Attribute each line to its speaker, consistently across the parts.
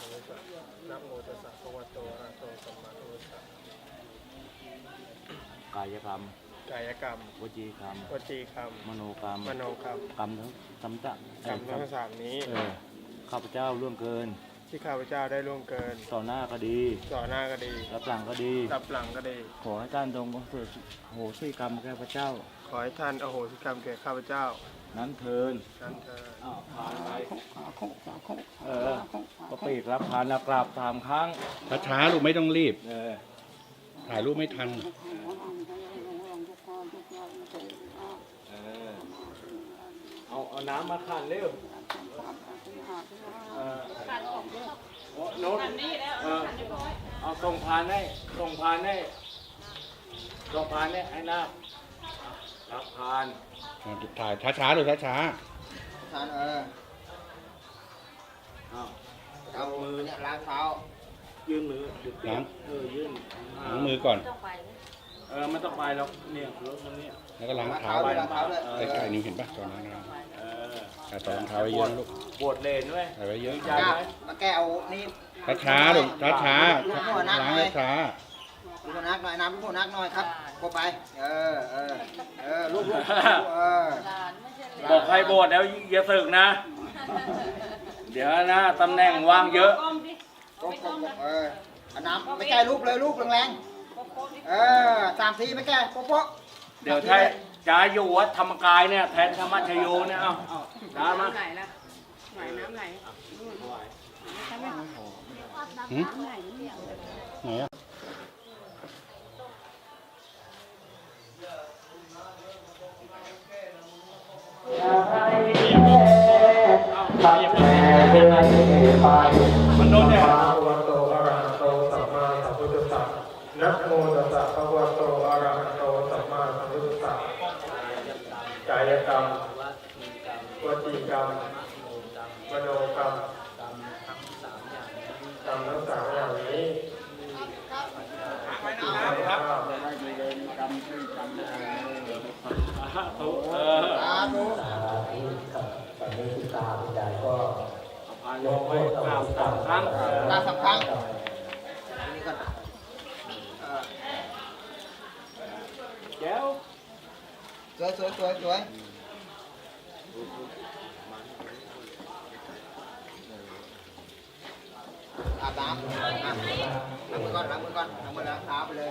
Speaker 1: สสะ
Speaker 2: นะ
Speaker 3: โมตัสสะภะคะวะโตอะระหะโตสัมมาสัมพุทธัสสะ
Speaker 4: กายกรรม
Speaker 3: กายกรรม
Speaker 4: วจีกรรม
Speaker 3: วจีกรรม
Speaker 4: มโนกรรม
Speaker 3: มโนกรรม
Speaker 4: กรรมทั้งสามจะ
Speaker 3: กรรมทั้งสามนี้
Speaker 4: เออ ข้าพเจ้าร่วงเกิน
Speaker 3: ที่ข้าพเจ้าได้ล่วงเกิน
Speaker 4: ต่อหน้าก็ดี
Speaker 3: ต่อหน้าก็ดี
Speaker 4: รับหลังก็ดี
Speaker 3: รับหลังก็ดี
Speaker 4: ขอให้ท่านจงโหสิกรรมแก่พระเจ้า
Speaker 3: ขอให้ท่านอโหสิกรรมแก่ข้าพเจ้า
Speaker 4: นั้นเทิน
Speaker 3: นั้นเถิด
Speaker 4: อ้าวผ่านไปเออก็ปีกรับผ่านแล้วกราบสามครั้ง
Speaker 5: ช้าๆลูกไม่ต้องรีบ
Speaker 4: เออ
Speaker 5: ถ่ายรูปไม่ทัน
Speaker 4: เออเอาเอาน้ำมาขันเร็วเออ โอ้โน้ตเออเอาส่งผ่านให้ส่งผ่านให้ส่งผ่านให้ไอ้นารับผ่าน
Speaker 5: ถ่ายช้าๆลูกช้า
Speaker 2: ทานเออ
Speaker 4: เอา
Speaker 2: เอามือเนี่ยล้างเท้า
Speaker 4: ยื่นมือ
Speaker 5: ๆล้าง
Speaker 4: เออยื่น
Speaker 5: ล้างมือก่อน
Speaker 4: เออไม่ต้องไปหรอกเนี่ยรถมันเนี่ย
Speaker 5: แล้วก็ล้าง
Speaker 2: ล้าง
Speaker 5: เท้า
Speaker 2: เท้า
Speaker 5: ไว้
Speaker 2: ด้วยล้างเท้าด้วย
Speaker 5: ใกล้ๆนิ้วเห็นปะตอนนั้น นะ
Speaker 4: เออ
Speaker 5: แต่ตอนรองเท้าไว้เยอะนะลูก
Speaker 4: ปวดเลนด้วย
Speaker 5: ใส่ไว้เยอะ
Speaker 4: ใจ
Speaker 2: ก้า
Speaker 4: ไหม
Speaker 2: มาแก้เอานี่
Speaker 5: ช้าๆลูกช้า
Speaker 2: ลูกหัวนัก
Speaker 5: ๆล้าง
Speaker 2: หน่อย
Speaker 5: ช้า
Speaker 2: ลูกหัวนักหน่อยน้ำลูกหัวนักหน่อยครับก็ไป เออเออเออลูกลูกเออ
Speaker 4: บอกใครโบดแล้วอย่าสึกนะ เดี๋ยวนะตำแหน่งว่างเยอะ
Speaker 2: ก็ก็เออเอาน้ำไม่แก้ลูกเลยลูกแรงๆเออสามทีไม่แก้โป๊ะโป๊ะ
Speaker 4: เดี๋ยวถ้าจะอยู่วัดธรรมกายเนี่ยแทนธรรมชโยเนี่ยเอา เอาตามมา
Speaker 6: ไหนล่ะไหนน้ำไหน
Speaker 5: ๆหืมไหนอะ
Speaker 1: ตั้งแต่เรื่อยไป
Speaker 4: มันโดนแดด
Speaker 3: ภะคะวะโตอะระหะโตสัมมาสัมพุทธัสสะนะโมตัสสะภะคะวะโตอะระหะโตสัมมาสัมพุทธัสสะกายกรรมวจี กรรมมโนกรรมกรรมทั้งสามอย่างนี้
Speaker 4: เออ
Speaker 2: สาธุ
Speaker 1: สาธุตอนนี้คุณตาคุณยายก็
Speaker 4: พานลงไว้กราบสามครั้ง
Speaker 2: ตาสำคัญอันนี้ก่อนเออ
Speaker 4: เดี๋ยว
Speaker 2: สวยสวยสวยสวย อาบน้ำอะล้างมือก่อนล้างมือก่อนล้างมือแล้
Speaker 4: วเท้า
Speaker 7: ไปเลย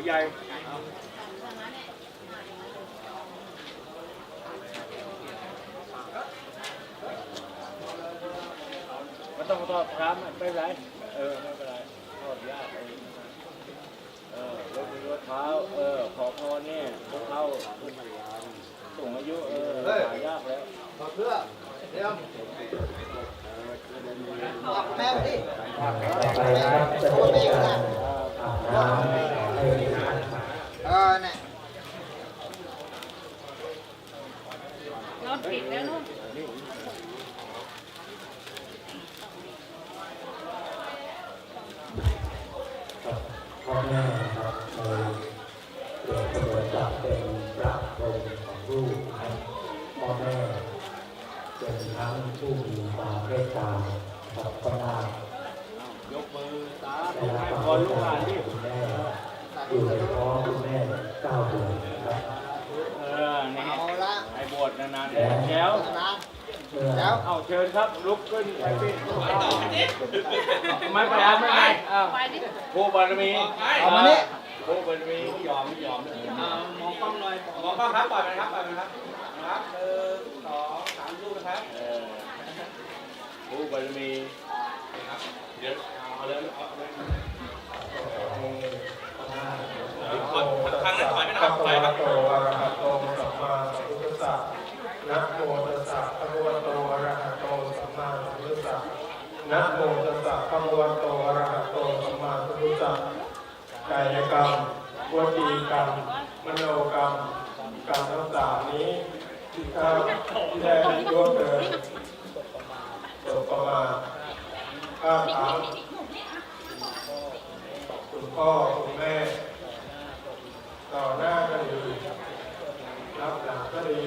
Speaker 4: ผู้ใหญ่ไม่ต้องทอดครับไม่เป็นไร เออ ไม่เป็นไรทอดยากเองเออรถมือรถเท้า เออ ขอพรเนี่ยพวกเขาสูงอายุ เออหายากแล้ว
Speaker 2: ถอดเสื้อเตรียมออกแมวดิ
Speaker 3: ไปนะครับจะ
Speaker 2: โอ
Speaker 3: เนี่
Speaker 2: ย
Speaker 1: รถผิดแล้วลูก
Speaker 3: พ่อแม่ครับเลยเปรียบเสมือนกับเป็นพระพรหมของลูกครับพ่อแม่เป็นทั้งผู้มีความเมตตาครับก็น่าย
Speaker 4: กมือตา
Speaker 3: ได้
Speaker 4: ให้พ
Speaker 3: ความ
Speaker 4: รลูกหลานที่
Speaker 3: แล้
Speaker 4: วนะ
Speaker 3: เมื่อ
Speaker 2: แล้ว
Speaker 4: เอาเชิญครับลุกขึ้นไปพี่ไม่ไปแล้วไม่ไปอ้าว
Speaker 1: ไปดิ
Speaker 4: ครูบารมี
Speaker 2: เอามานี่
Speaker 4: ครูบารมีไม่ยอมไม่ยอม
Speaker 6: มองกล้องหน่อยมองกล้องครับปล่อยไปครับปล่อยไปครับนะครับหนึ่งสองสามรูปนะครับ
Speaker 4: เออครูบารมีเดี๋ยวเอาเลยเอาเลย
Speaker 6: ครั้งนั้นถอยไปนะครับถอยครับ
Speaker 3: โตอะระหะโตสัมมาสัมพุทธัสสะนะโมตัสสะภะคะวะโตอะระหะโตสัมมาสัมพุทธัสสะนะโม ตัสสะภะคะวะโตอระหะโตสัมมาสัมพุทธะกายกรรมวจีกรรม มโนกรรมกรรมทั้งสามนี้ที่ข้าที่ได้ร่วมเกินจบประมาณข้าถามคุณพ่อคุณแม่ ต่อหน้าก็ดีรับหลังก็ดี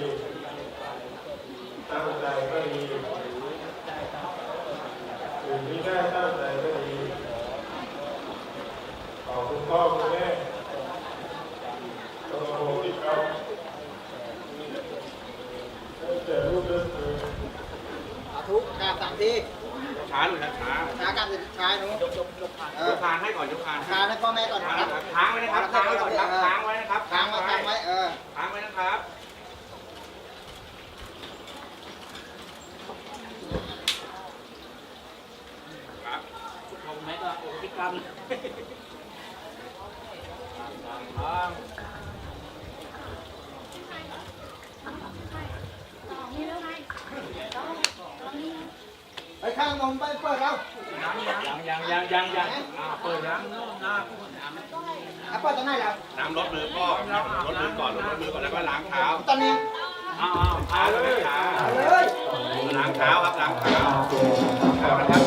Speaker 3: ตั้งใจก็ดี หรือที่ได้ตั้งใจก็ดีขอบคุณพ่อคุณแม่จงโหสิกรรมให้แก่ลูกเด้อเถิด
Speaker 2: สาธุกราบสามที
Speaker 6: ช้าหน่อยนะช้า
Speaker 2: ช้ากราบสิช้าหนูเอยอก
Speaker 6: คานให้ก่อนยกคาน
Speaker 2: ช้าให้พ่อแม่ก่อนนะครับ
Speaker 6: ค้างไว้นะครับค้างไว้ก่อนครับค้างไว้นะครับ
Speaker 2: ค้างไว้ค้างไว้เออ
Speaker 6: ค้างไว้นะครับ
Speaker 1: ผมแม่ ก็โอ้พิกรรม
Speaker 2: ไปข้างนมไปเปิดเรา
Speaker 4: ยังยังยังยังยังอ่าเปิดยัง
Speaker 2: อะเปิดตรงไหนเรา
Speaker 6: น้ำรดมือพ่อรดมือก่อนรดมือก่อนแล้วก็ล้างเท้า
Speaker 2: ตอนนี้
Speaker 4: อ้าวอ้าว
Speaker 6: เท้าเลยเท้า
Speaker 2: เอาเลย
Speaker 6: ล้างเท้าครับล้างเท้า
Speaker 3: เอาละครับ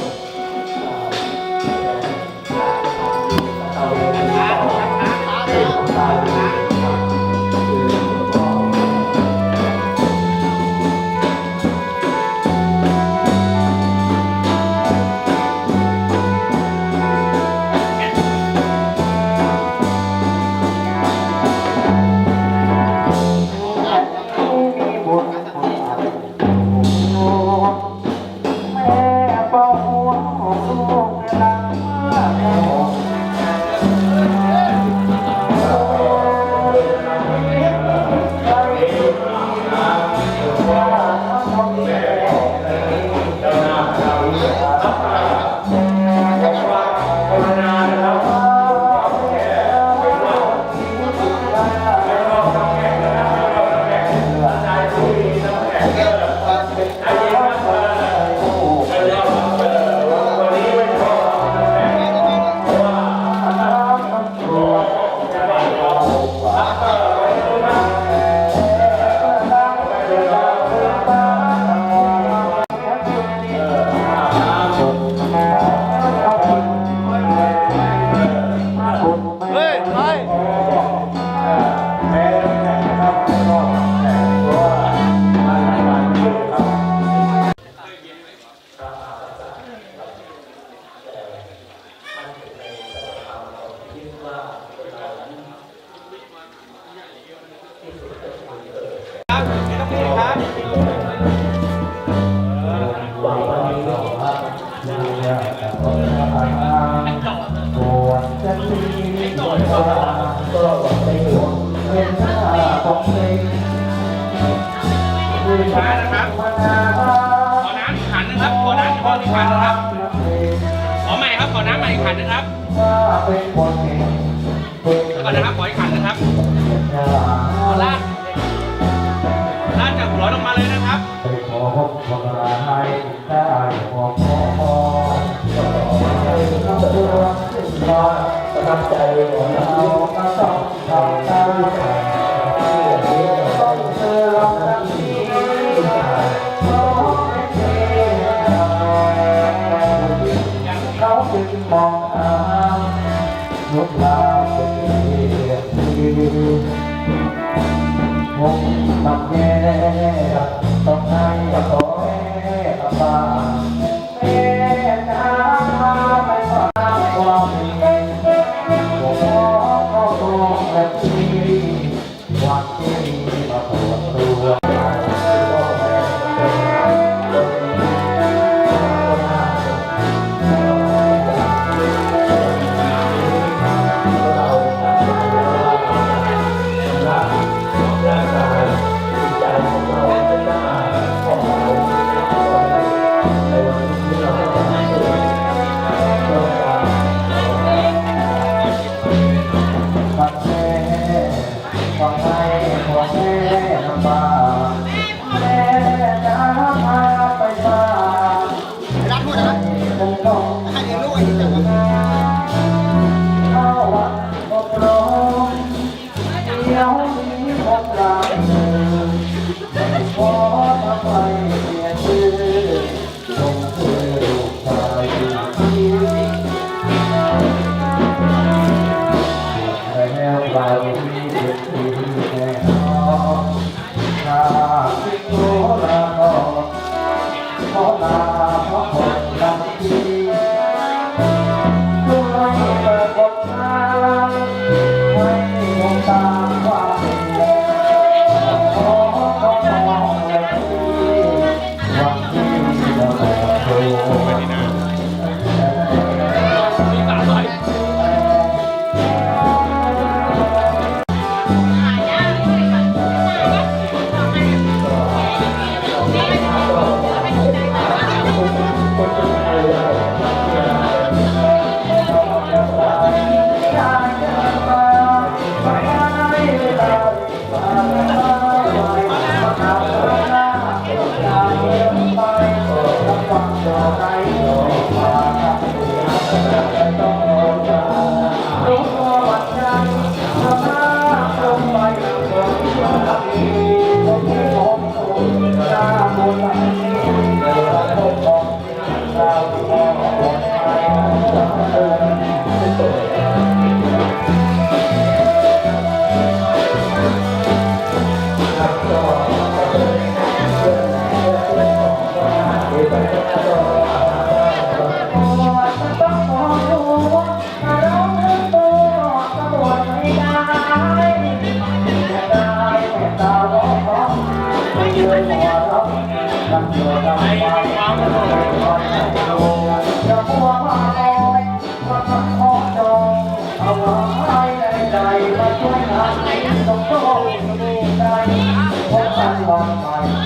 Speaker 7: ช้านะครับ
Speaker 1: มานา
Speaker 7: ขอน้ำอีกขันหนึงครับขอน้ำอีกขันนึงครับขอใหม่ครับขอน้ำใหม่อีกขันนึงครับแล้วก่อนนะครับขออีกขันนึงครับ
Speaker 1: ยา
Speaker 7: ลาดลาดจากหัวลงมาเลยนะครับ
Speaker 1: ขอพบคนร้ายได้ขอขอขอให้คำเตือนสิ้รับใจของเราต้องทำตาม มันแย่ต้องให้ขอแม่กับบ้า ขอแค่ลำบา
Speaker 7: ก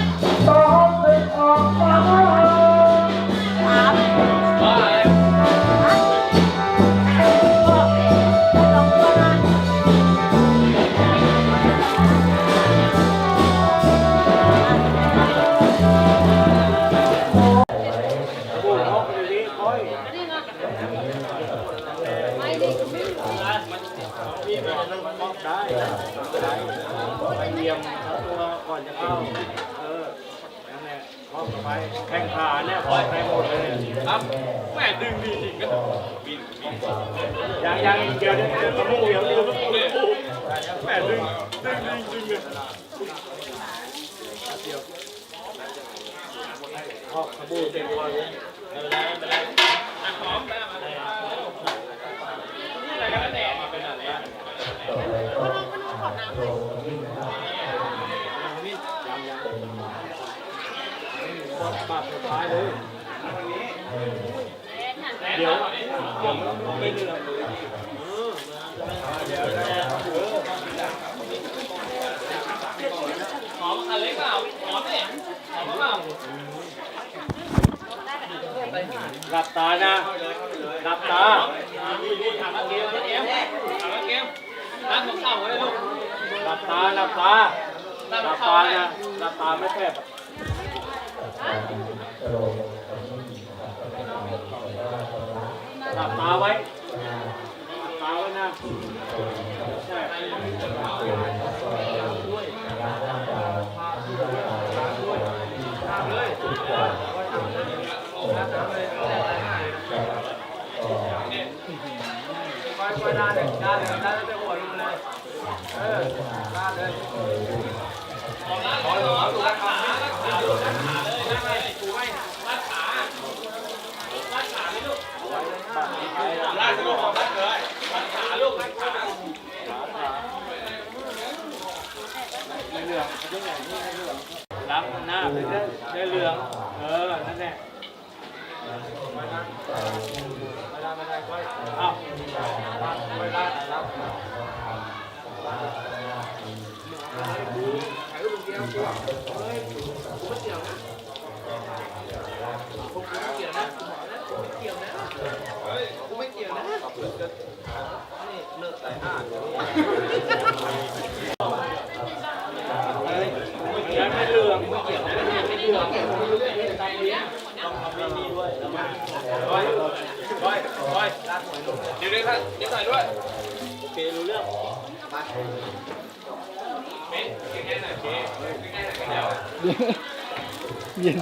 Speaker 4: เแข่งขาเนี่ยพอไปหมดเลย
Speaker 7: ครับแม่ดึงดีจริงก็บินบิน
Speaker 4: ยังยังเดี๋ยวเดี๋ยวเดี๋ยวกระมูเดี๋ยวเดี๋ยวกระมู
Speaker 7: เลย
Speaker 4: แม่ดึงดึงดึงดึงเลยขอบขบูเต็มตัวเลย
Speaker 7: ไม่เป็นไรไม่เป็นไรหอมแม่มาเลยนี่อะไรกันแหละมาเป็นอะไร
Speaker 4: บาทสุดท้ายเลย
Speaker 1: เดี๋ยวเดี๋ยวมันไม่เหลืองเดี๋ยวน
Speaker 6: หอมอันเล็กเปล่าหอมดิหอมเปล่า
Speaker 1: หลับตานะหลับตา
Speaker 6: ถามมาเกมเกมถามมาเกมนั่งของเข่าเลยลูก
Speaker 1: หลับตาหลับตาหลับตานะหลับตาไม่แคบ หลับตาไว้หลับตาไว้นะใช่ค่อยๆด้านเลยด้านเลยด้านเลยหัวลงเลยเออด้านเลย
Speaker 6: หอมหอมหอมรักขารักขาลูกรักขาเลยนั่งเลยกูให้รักขารักขาเลยลูกรักลูกหอมรักเลยรักขาลูกรักขา
Speaker 1: ไม่เหลืองไม่ใช่ไหนนี่ไม่เหลืองรับหน้าไม่ได้ได้เหลือง เออ นั่นแหละไม่ได้ไม่ได้ไม่ได้ค่อยอ้าวไม่ได้รับยังไม่เหลืองไม่เกี่ยวนะไม่เหลืองต้องทำให้ดีด้วยแล้วมา
Speaker 6: ร้อยร้อยร้อย เดี๋ยวด้วยครับเดี๋ยวใส่ด้วย
Speaker 1: โอเค รู้เรื่อง
Speaker 6: เม้นแค่ไหนเจ๊แค่ไหนเดี๋ยว
Speaker 8: เย็น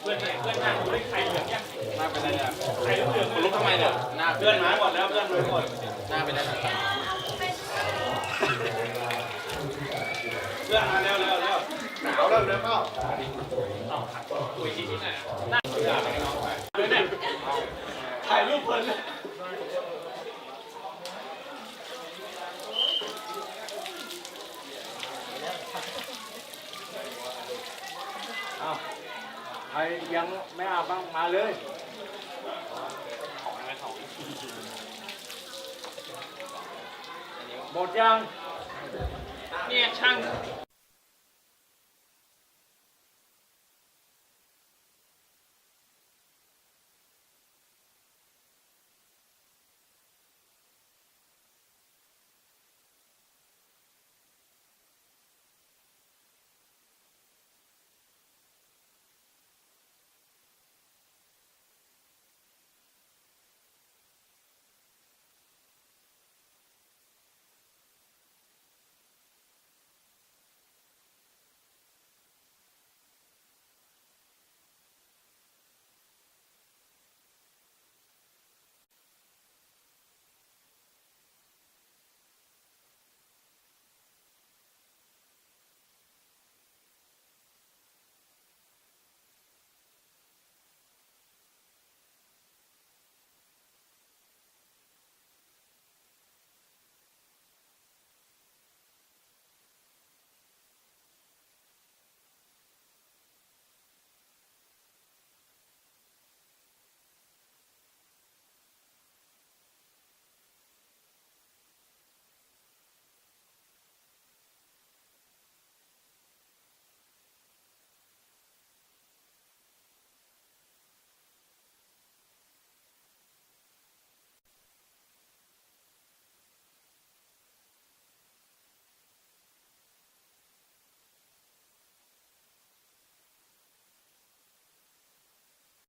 Speaker 6: เพื่อนเพื่อนหน้าคุณได้ใครเหลืองยังหน้าเป็นไรเนี่ยใครเหลืองคุณลุกทำไมเนี่ยหน้าเพื่อนมาหมดแล้วเพื่อนรู้หมดหน้าเป็นไรเพื่อนมาเร็วเร็วเร็วหนาวเร็วเร็วเข้าคุยชิ้นๆหน่อยหน้าด่าไปน้องไปเดี๋ยวเนี่ยถ่ายรูปเพลินเลย
Speaker 1: ใครยังไม่อาบบ้างมาเลย หมดยัง
Speaker 6: เนี่ยช่าง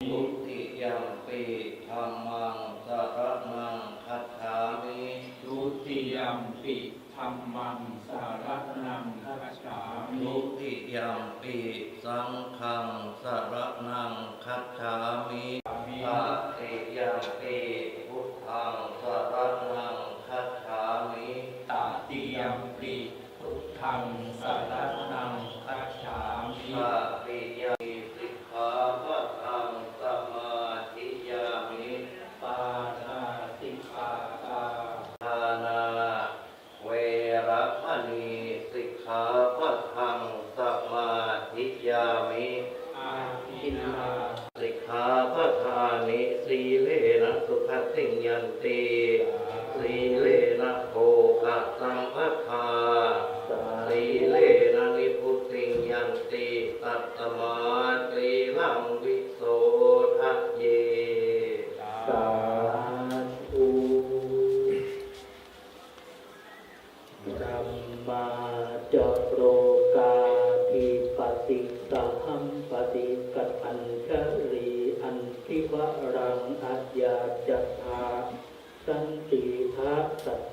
Speaker 9: ทุติยัมปีธรรมังสรนังคัจฉามิ
Speaker 10: ทุติยัมปิธรรมังสารนังคัจฉามิ
Speaker 9: ทุติยัมปีสังฆังสรนังคัจฉามิ สั
Speaker 10: หัมปฏิกัตัญชรีอันทิวรังอัจยาจัตตาสันติ
Speaker 11: ภาสัต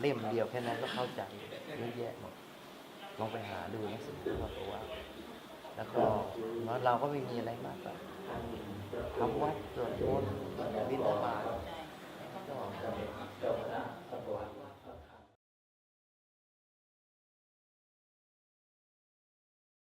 Speaker 10: เล่มเดี
Speaker 12: ย
Speaker 11: วแค่นั้นก็เข้าใจเยอะแยะหมดลองไปหาดูหนังสือที่ว่าว่า แล้วก็เราก็ไม่มีอะไรมากทำวัดสวดมนต์วินตบาทก็